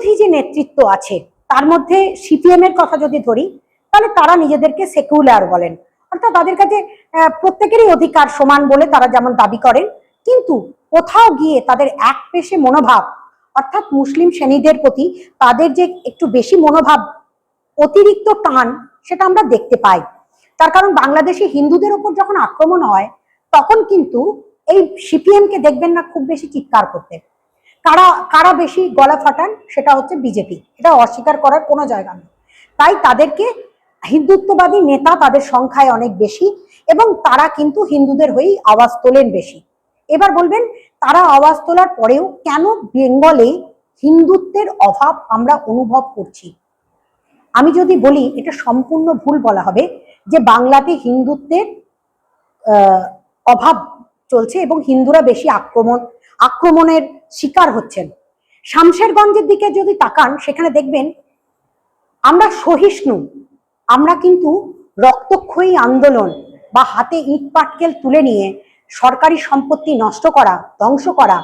বিরোধী যে নেতৃত্ব আছে, তার মধ্যে সিপিএম এর কথা যদি ধরি, তাহলে তারা নিজেদেরকে সেকুলার বলেন। অর্থাৎ তাদের কাছে প্রত্যেকেরই অধিকার সমান বলে তারা যেমন দাবি করেন, কিন্তু কোথাও গিয়ে তাদের এক পেশে মনোভাব, অর্থাৎ মুসলিম শ্রেণীদের প্রতি তাদের যে একটু বেশি মনোভাব, অতিরিক্ত টান, সেটা আমরা দেখতে পাই। তার কারণ বাংলাদেশে হিন্দুদের ওপর যখন আক্রমণ হয়, তখন কিন্তু এই সিপিএম কে দেখবেন না, খুব বেশি চিৎকার করতে। কারা কারা বেশি গলা ফাটান সেটা হচ্ছে বিজেপি। এটা অস্বীকার করার কোনো জায়গা নেই। তাই তাদেরকে হিন্দুত্ববাদী নেতা তাদের সংখ্যায় অনেক বেশি এবং তারা কিন্তু হিন্দুদের হয়েই আওয়াজ তোলেন বেশি। এবার বলবেন, তারা আওয়াজ তোলার পরেও কেন বেঙ্গলে হিন্দুত্বের অভাব আমরা অনুভব করছি? আমি যদি বলি, এটা সম্পূর্ণ ভুল বলা হবে যে বাংলাতে হিন্দুত্বের অভাব চলছে এবং হিন্দুরা বেশি আক্রমণ, আক্রমণের শিকার হচ্ছেন। শামশেরগঞ্জের দিকে যদি তাকান, সেখানে দেখবেন আমরা সহিষ্ণু। আমরা কিন্তু রক্তক্ষয়ী আন্দোলন বা হাতে ইট পাটকেল তুলে নিয়ে সরকারি সম্পত্তি নষ্ট করা, ধ্বংস করা,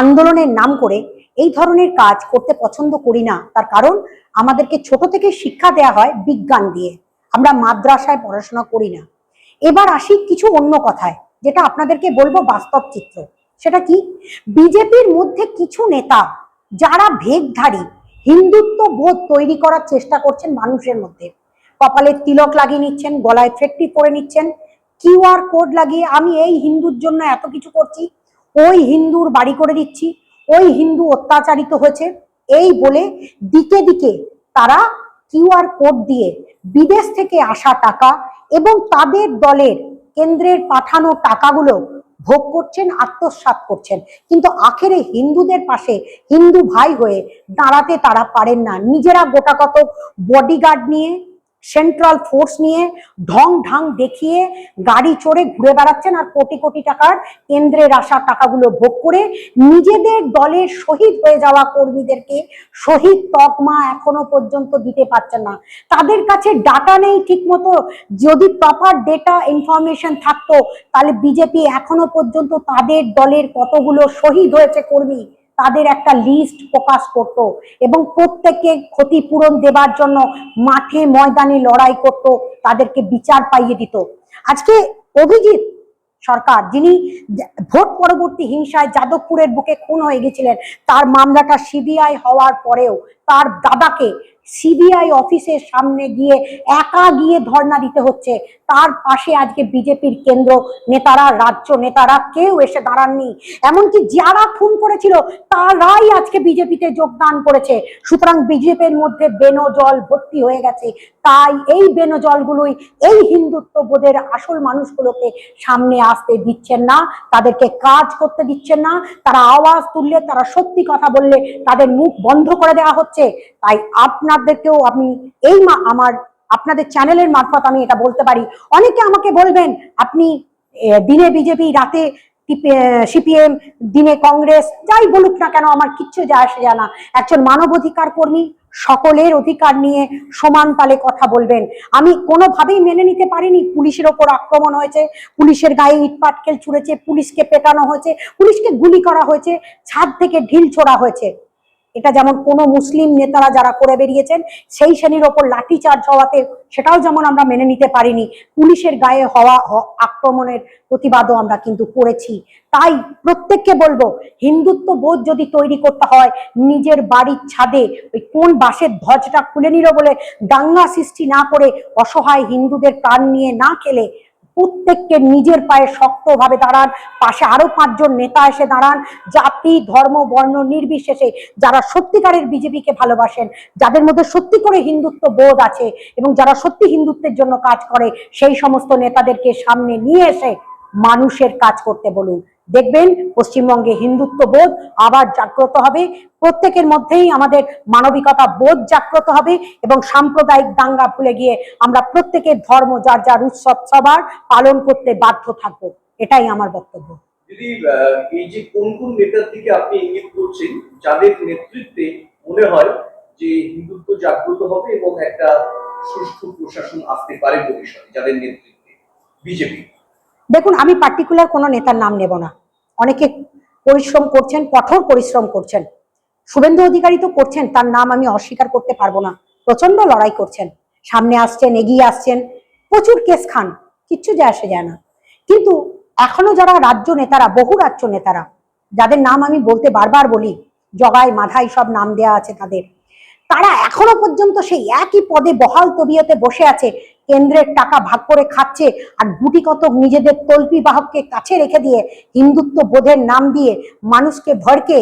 আন্দোলনের নাম করে এই ধরনের কাজ করতে পছন্দ করি না। তার কারণ, আমাদেরকে ছোট থেকে শিক্ষা দেওয়া হয় বিজ্ঞান দিয়ে। আমরা মাদ্রাসায় পড়াশোনা করি না। এবার আসি কিছু অন্য কথায়, যেটা আপনাদেরকে বলব বাস্তব চিত্র। সেটা কি? বিজেপির মধ্যে কিছু নেতা যারা ভেগধারী হিন্দুত্ব বোধ তৈরি করার চেষ্টা করছেন মানুষের মধ্যে। কপালে তিলক লাগিয়ে নিচ্ছেন, গলায় ফেটটি পরে নিচ্ছেন কিউআর কোড লাগিয়ে আমি এই হিন্দুর জন্য এত কিছু করছি, ওই হিন্দুর বাড়ি করে দিচ্ছি, ওই হিন্দু অত্যাচারিত হয়েছে, এই বলে দিকে দিকে তারা কিউআর কোড দিয়ে বিদেশ থেকে আসা টাকা এবং তাদের দলের কেন্দ্রের পাঠানো টাকাগুলো ভোগ করছেন আত্মসাত করছেন। কিন্তু আখেরে হিন্দুদের পাশে হিন্দু ভাই হয়ে দাঁড়াতে তারা পারেন না। নিজেরা গোটা কত বডিগার্ড নিয়ে সেন্ট্রাল ফোর্স নিয়ে ঢং ঢাং দেখিয়ে গাড়ি চড়ে ঘুরে বেড়াচ্ছেন আর কোটি কোটি টাকার কেন্দ্রের আসা টাকাগুলো ভোগ করে নিজেদের দলের শহীদ হয়ে যাওয়া কর্মীদেরকে শহীদ তকমা এখনও পর্যন্ত দিতে পারছেন না। তাদের কাছে ডাটা নেই ঠিক মতো যদি প্রপার ডেটা ইনফরমেশন থাকতো, তাহলে বিজেপি এখনও পর্যন্ত তাদের দলের কতগুলো শহীদ হয়েছে কর্মী তাদের একটা লিস্ট প্রকাশ করত এবং প্রত্যেককে ক্ষতিপূরণ দেবার জন্য মাঠে ময়দানে লড়াই করত, তাদেরকে বিচার পাইয়ে দিত। আজকে অভিজিৎ সরকার, যিনি ভোট পরবর্তী হিংসায় যাদবপুরের বুকে খুন হয়ে গেছিলেন, তার মামলাটা সিবিআই হওয়ার পরেও তার দাদাকে সিবিআই অফিসের সামনে গিয়ে একা গিয়ে ধর্ণা দিতে হচ্ছে। তার পাশে আজকে বিজেপির কেন্দ্র নেতারা, রাজ্য নেতারা কেউ এসে দাঁড়াননি। এমনকি যারা খুন করেছিল, তারাই আজকে বিজেপিতে যোগদান করেছে। সুতরাং বিজেপির মধ্যে বেনজল ভর্তি হয়ে গেছে। তাই এই বেনজলগুলোই এই হিন্দুত্ব বোধের আসল মানুষগুলোকে সামনে আসতে দিচ্ছেন না। তাদেরকে কাজ করতে দিচ্ছেন না। তারা আওয়াজ তুললে, তারা সত্যি কথা বললে, তাদের মুখ বন্ধ করে দেওয়া হচ্ছে। তাই আপনাদেরকেও আমি এই আমার আপনাদের চ্যানেলের মারফত আমি এটা বলতে পারি। অনেকে আমাকে বলবেন, আপনি দিনে বিজেপি রাতে সিপিএম, দিনে কংগ্রেস, যাই বলুক না কেন, আমার কিচ্ছু যায় আসে যায় না। একজন মানবাধিকার কর্মী সকলের অধিকার নিয়ে সমান তালে কথা বলবেন। আমি কোনোভাবেই মেনে নিতে পারিনি, পুলিশের ওপর আক্রমণ হয়েছে, পুলিশের গায়ে ইট পাটকেল ছুঁড়েছে, পুলিশকে পেটানো হয়েছে, পুলিশকে গুলি করা হয়েছে, ছাদ থেকে ঢিল ছোড়া হয়েছে। এটা যেমন কোনো মুসলিম নেতারা যারা করে বেরিয়েছেন, সেই শ্রেণির ওপর লাঠিচার্জ হওয়াতে সেটাও যেমন আমরা মেনে নিতে পারিনি, পুলিশের গায়ে হওয়া আক্রমণের প্রতিবাদও আমরা কিন্তু করেছি। তাই প্রত্যেককে বলব, হিন্দুত্ব বোধ যদি তৈরি করতে হয়, নিজের বাড়ির ছাদে ওই কোন বাঁশের ধ্বজটা খুলে নিল বলে দাঙ্গা সৃষ্টি না করে অসহায় হিন্দুদের প্রাণ নিয়ে না খেলে প্রত্যেককে নিজের পায়ে শক্তভাবে দাঁড়ান। পাশে আরও পাঁচজন নেতা এসে দাঁড়ান। জাতি, ধর্ম, বর্ণ নির্বিশেষে যারা সত্যিকারের বিজেপিকে ভালোবাসেন, যাদের মধ্যে সত্যি করে হিন্দুত্ব বোধ আছে এবং যারা সত্যি হিন্দুত্বের জন্য কাজ করে, সেই সমস্ত নেতাদেরকে সামনে নিয়ে এসে মানুষের কাজ করতে বলুন। দেখবেন পশ্চিমবঙ্গে হিন্দুত্ব বোধ আবার জাগ্রত হবে। প্রত্যেকের মধ্যেই আমাদের মানবিকতা বোধ জাগ্রত হবে এবং সাম্প্রদায়িক দাঙ্গা ভুলে গিয়ে আমরা প্রত্যেকের ধর্ম, যার যার উৎসব, সবার পালন করতে বাধ্য থাকব। এটাই আমার বক্তব্য। এই যে কোন কোন নেতার দিকে আপনি ইঙ্গিত করছেন, যাদের নেতৃত্বে মনে হয় যে হিন্দুত্ব জাগ্রত হবে এবং একটা সুষ্ঠু প্রশাসন আসতে পারে ভবিষ্যতে, যাদের নেতৃত্বে? বিজেপি। দেখুন, আমি পার্টিকুলার কোনো নেতার নাম নেব না। অনেকে পরিশ্রম করছেন, কঠোর পরিশ্রম করছেন। শুভেন্দু অধিকারী তো করছেন, তার নাম আমি অস্বীকার করতে পারব না। প্রচণ্ড লড়াই করছেন। সামনে আসছেন, এগিয়ে আসছেন। প্রচুর কেস খান, কিচ্ছু যায় আসে, যায় না। কিন্তু এখনও যারা রাজ্য নেতারা, বহু রাজ্য নেতারা, যাদের নাম আমি বলতে বারবার বলি, জগাই, মাধাই সব নাম দেয়া আছে তাদের তারা এখনও পর্যন্ত সেই একই পদে বহাল তবিয়তে বসে আছে। কেন্দ্রের টাকা ভাগ করে খাচ্ছে আর গুটি কত নিজেদের তল্পি বাহককে কাছে রেখে দিয়ে হিন্দুত্ব বোধের নাম দিয়ে মানুষকে ভরকে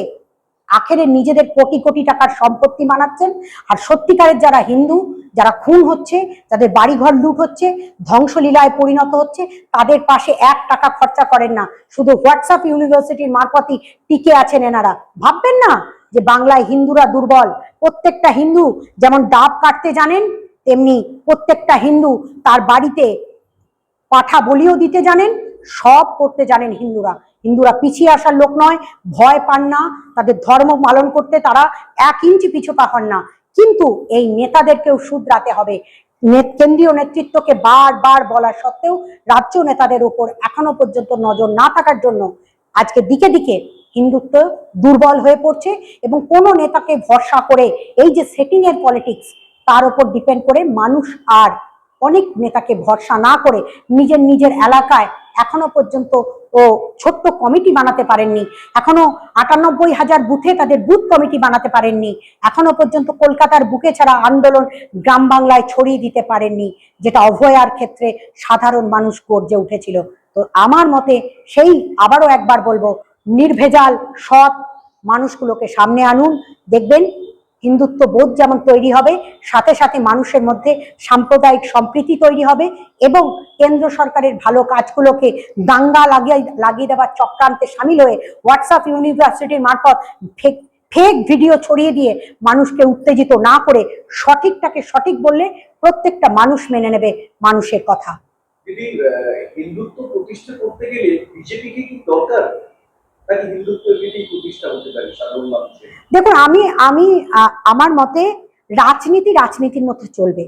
আখেরে নিজেদের কোটি কোটি টাকার সম্পত্তি মানাচ্ছেন আর সত্যিকারের যারা হিন্দু, যারা খুন হচ্ছে, যাদের বাড়িঘর লুট হচ্ছে, ধ্বংসলীলায় পরিণত হচ্ছে, তাদের পাশে এক টাকা খরচা করেন না। শুধু হোয়াটসঅ্যাপ ইউনিভার্সিটির মারফতই টিকে আছেন এনারা। ভাববেন না যে বাংলায় হিন্দুরা দুর্বল, প্রত্যেকটা হিন্দু যেমন ডাব কাটতে জানেন, তেমনি প্রত্যেকটা হিন্দু তার বাড়িতে পাঠা বলিও দিতে জানেন, সব করতে জানেন হিন্দুরা। হিন্দুরা পিছিয়ে আসার লোক নয়, ভয় পান না, তাদের ধর্ম পালন করতে তারা এক ইঞ্চি পিছু পা হন না। কিন্তু এই নেতাদেরকেও শুধরাতে হবে। কেন্দ্রীয় নেতৃত্বকে বারবার বলা সত্ত্বেও রাজ্য নেতাদের উপর এখনও পর্যন্ত নজর না থাকার জন্য আজকে দিকে দিকে হিন্দুত্ব দুর্বল হয়ে পড়ছে এবং কোনো নেতাকে ভরসা করে এই যে সেটিং এর পলিটিক্স তার উপর ডিপেন্ড করে মানুষ আর অনেক নেতাকে ভরসা না করে নিজের নিজের এলাকায় এখনও পর্যন্ত ও ছোট্ট কমিটি বানাতে পারেননি, এখনও আটানব্বই হাজার বুথে তাদের বুথ কমিটি বানাতে পারেননি, এখনও পর্যন্ত কলকাতার বুকে ছাড়া আন্দোলন গ্রাম বাংলায় ছড়িয়ে দিতে পারেননি, যেটা অভয়ার ক্ষেত্রে সাধারণ মানুষ গর্জে উঠেছিল। তো আমার মতে সেই আবারও একবার বলব নির্ভেজাল, সৎ মানুষগুলোকে সামনে আনুন। দেখবেন হিন্দুত্ব বোধ যেমন তৈরি হবে, সাথে সাথে মানুষের মধ্যে সাম্প্রদায়িক সম্প্রীতি তৈরি হবে এবং কেন্দ্র সরকারের ভালো কাজগুলোকে দাঙ্গা লাগিয়ে লাগিয়ে দেওয়ার চক্রান্তে সামিল হয়ে হোয়াটসঅ্যাপ ইউনিভার্সিটির মারফত ফেক ফেক ভিডিও ছড়িয়ে দিয়ে মানুষকে উত্তেজিত না করে সঠিকটাকে সঠিক বললে প্রত্যেকটা মানুষ মেনে নেবে মানুষের কথা। হিন্দুত্ব প্রতিষ্ঠা করতে গেলে বিজেপিকে কি দরকার? দেখুন, আমি আমি আমার মতে রাজনীতি রাজনীতির মধ্যে চলবে।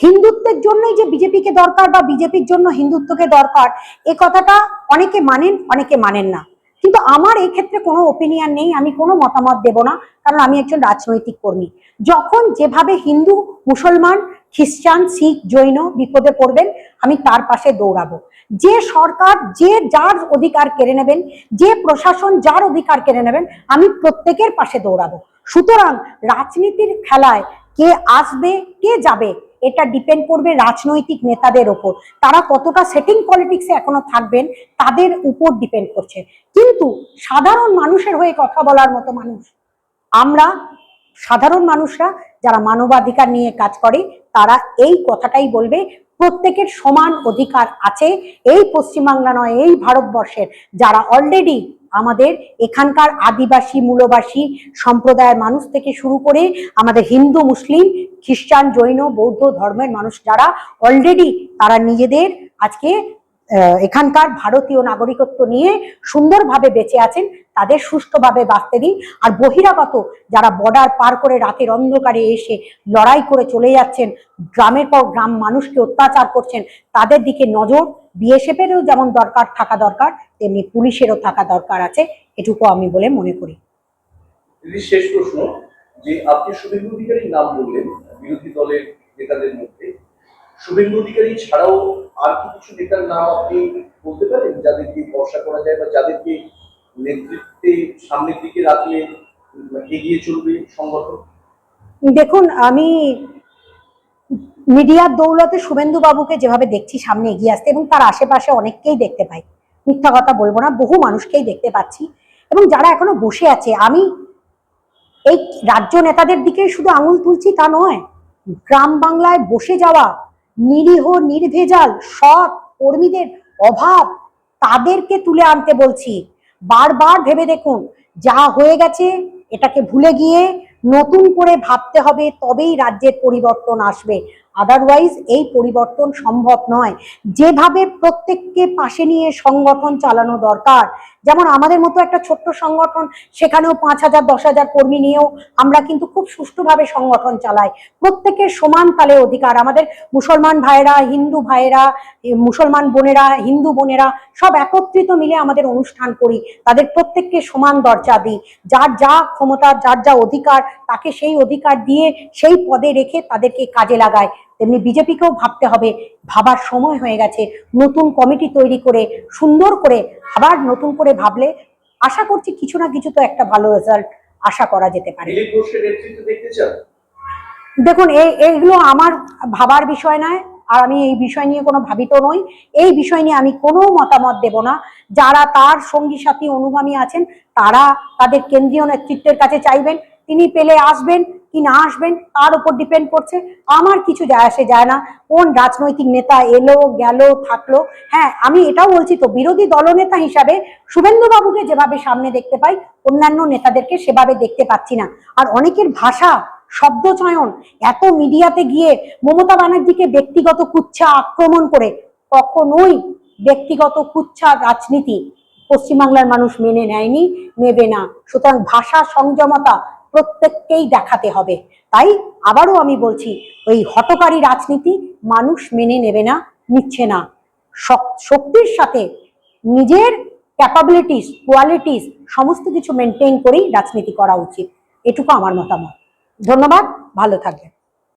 হিন্দুত্বের জন্যই যে বিজেপিকে দরকার বা বিজেপির জন্য হিন্দুত্বকে দরকার, এ কথাটা অনেকে মানেন অনেকে মানেন না। কিন্তু আমার এই ক্ষেত্রে কোনো ওপিনিয়ন নেই, আমি কোনো মতামত দেব না, কারণ আমি একজন রাজনৈতিক কর্মী। যখন যেভাবে হিন্দু, মুসলমান, খ্রিস্টান, শিখ, জৈন বিপদে পড়বেন, আমি তার পাশে দৌড়াবো। যে সরকার যে যার অধিকার কেড়ে নেবেন, যে প্রশাসন যার অধিকার কেড়ে নেবেন, আমি প্রত্যেকের পাশে দৌড়াবো। সুতরাং রাজনীতির খেলায় কে আসবে, কে যাবে এটা ডিপেন্ড করবে রাজনৈতিক নেতাদের ওপর। তারা কতটা সেটিং পলিটিক্সে এখনও থাকবেন, তাদের উপর ডিপেন্ড করছে। কিন্তু সাধারণ মানুষের হয়ে কথা বলার মতো মানুষ, আমরা সাধারণ মানুষরা যারা মানবাধিকার নিয়ে কাজ করে, তারা এই কথাটাই বলবে প্রত্যেকের সমান অধিকার আছে। এই পশ্চিমবাংলা নয়, এই ভারতবর্ষের যারা অলরেডি আমাদের এখানকার আদিবাসী, মূলবাসী সম্প্রদায়ের মানুষ থেকে শুরু করে আমাদের হিন্দু, মুসলিম, খ্রিস্টান, জৈন, বৌদ্ধ ধর্মের মানুষ যারা অলরেডি তারা নিজেদের আজকে এখানকার ভারতীয় নাগরিকত্ব নিয়ে সুন্দরভাবে বেঁচে আছেন, তাদের সুষ্ঠুভাবে বাঁচতে দিন। আর বহিরাগত যারা বর্ডার পার করে রাতের অন্ধকারে এসে লড়াই করে চলে যাচ্ছেন, গ্রামের পর গ্রাম মানুষকে অত্যাচার করছেন, তাদের দিকে নজর। বিএসএফেরও যেমন দরকার, থাকা দরকার, তেমনি পুলিশেরও থাকা দরকার আছে, এটুকু আমি বলে মনে করি। শেষ প্রশ্ন, যে আপনি শুভেন্দু অধিকারীর নাম বললেন, বিরোধী দলের নেতাদের মধ্যে। শুভেন্দু অধিকারী ছাড়াও আর কি কিছু নেতার নাম আপনি বলতে পারেন? যাদেরকে ভরসা করা যায় বা যাদেরকে নেতৃত্বে সামনের দিকে রাখলে এগিয়ে চলবে সংগঠন? দেখুন, আমি মিডিয়ার দৌলতে শুভেন্দু বাবুকে যেভাবে দেখছি সামনে এগিয়ে আসতে, এবং তার আশেপাশে অনেককেই দেখতে পাই। মিথ্যা কথা বলব না, বহু মানুষকেই দেখতে পাচ্ছি। এবং যারা এখনও বসে আছে, আমি এই রাজ্য নেতাদের দিকে শুধু আঙুল তুলছি তা নয়, গ্রাম বাংলায় বসে যাওয়া নিরীহ, নির্ভেজাল সৎ কর্মীদের অভাব তাদেরকে তুলে আনতে বলছি। বারবার ভেবে দেখুন, যা হয়ে গেছে এটাকে ভুলে গিয়ে নতুন করে ভাবতে হবে, তবেই রাজ্যের পরিবর্তন আসবে। আদারওয়াইজ এই পরিবর্তন সম্ভব নয়। যেভাবে প্রত্যেককে পাশে নিয়ে সংগঠন চালানো দরকার, যেমন আমাদের মতো একটা ছোট্ট সংগঠন, সেখানেও পাঁচ হাজার, দশ হাজার কর্মী নিয়েও আমরা কিন্তু খুব সুষ্ঠুভাবে সংগঠন চালাই। প্রত্যেকের সমান তালে অধিকার। আমাদের মুসলমান ভাইয়েরা, হিন্দু ভাইয়েরা মুসলমান বোনেরা, হিন্দু বোনেরা সব একত্রিত মিলে আমাদের অনুষ্ঠান করি। তাদের প্রত্যেককে সমান দরজা দিই। যার যা ক্ষমতা, যার যা অধিকার, তাকে সেই অধিকার দিয়ে সেই পদে রেখে তাদেরকে কাজে লাগায় তেমনি বিজেপিকেও ভাবতে হবে। ভাবার সময় হয়ে গেছে। নতুন কমিটি তৈরি করে সুন্দর করে আবার নতুন করে ভাবলে আশা করছি কিছু না কিছু তো একটা ভালো রেজাল্ট আশা করা যেতে পারে। দেখুন এই এইগুলো আমার ভাবার বিষয় নয় আর আমি এই বিষয় নিয়ে কোনো ভাবিত নই। এই বিষয় নিয়ে আমি কোনো মতামত দেব না। যারা তার সঙ্গী সাথী অনুগামী আছেন তারা তাদের কেন্দ্রীয় নেতৃত্বের কাছে চাইবেন। তিনি পেলে আসবেন কি না আসবেন, তার উপর ডিপেন্ড করছে। আমার কিছু যায় আসে, যায় না। কোন রাজনৈতিক নেতা এলো, গেল, থাকল? হ্যাঁ আমি এটাও বলছি তো, বিরোধী দলনেতা হিসাবে শুভেন্দু বাবুকে যেভাবে সামনে দেখতে পাই, অন্যান্য নেতাদেরকে সেভাবে দেখতে পাচ্ছি না। আর অনেকের ভাষা শব্দচয়ন এত মিডিয়াতে গিয়ে মমতা ব্যানার্জিকে ব্যক্তিগত কুচ্ছা আক্রমণ করে, কখনোই ব্যক্তিগত কুচ্ছা রাজনীতি পশ্চিমবাংলার মানুষ মেনে নেয়নি, নেবে না। সুতরাং ভাষা সংযমতা প্রত্যেককেই দেখাতে হবে। তাই আবারও আমি বলছি, ওই হটকারী রাজনীতি মানুষ মেনে নেবে না, নিচ্ছে না। শক্তির সাথে নিজের ক্যাপাবিলিটিস কোয়ালিটিস সমস্ত কিছু মেনটেন করেই রাজনীতি করা উচিত। এটুকু আমার মতামত। ধন্যবাদ, ভালো থাকবেন।